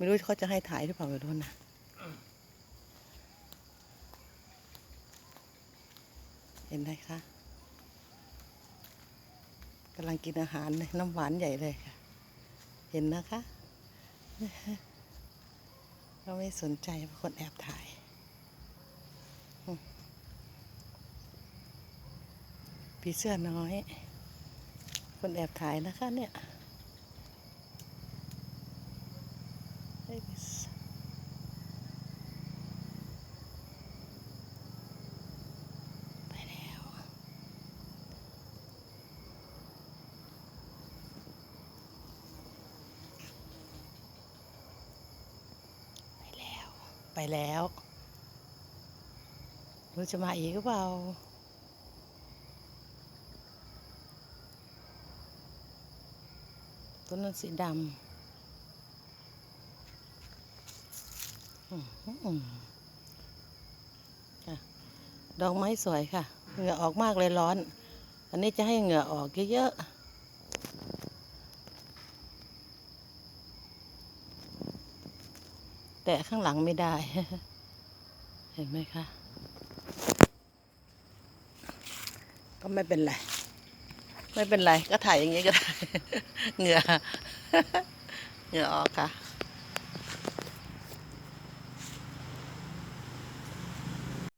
ไม่รู้เขาจะให้ถ่ายหรือเปล่าไม่รู้นะเห็นไหมคะกำลังกินอาหารเลยน้ำหวานใหญ่เลยค่ะ เห็นนะคะ เราไม่สนใจคนแอบถ่ายผีเสื้อน้อย คนแอบถ่ายนะคะเนี่ย เฮ้ยผีเสื้อไปแล้วไปแล้วไปแล้วรู้จะมาอีกหรือเปล่าต้นนั้นสีดำอืมอืมค่ะ ดอกไม้สวยค่ะ เหงื่อออกมากเลยร้อน อันนี้จะให้เหงื่อออกเยอะๆแต่ข้างหลังไม่ได้ เห็นไหมคะ ก็ไม่เป็นไร ไม่เป็นไร ก็ถ่ายอย่างนี้ก็ได้ เหงื่อ เหงื่อออกค่ะ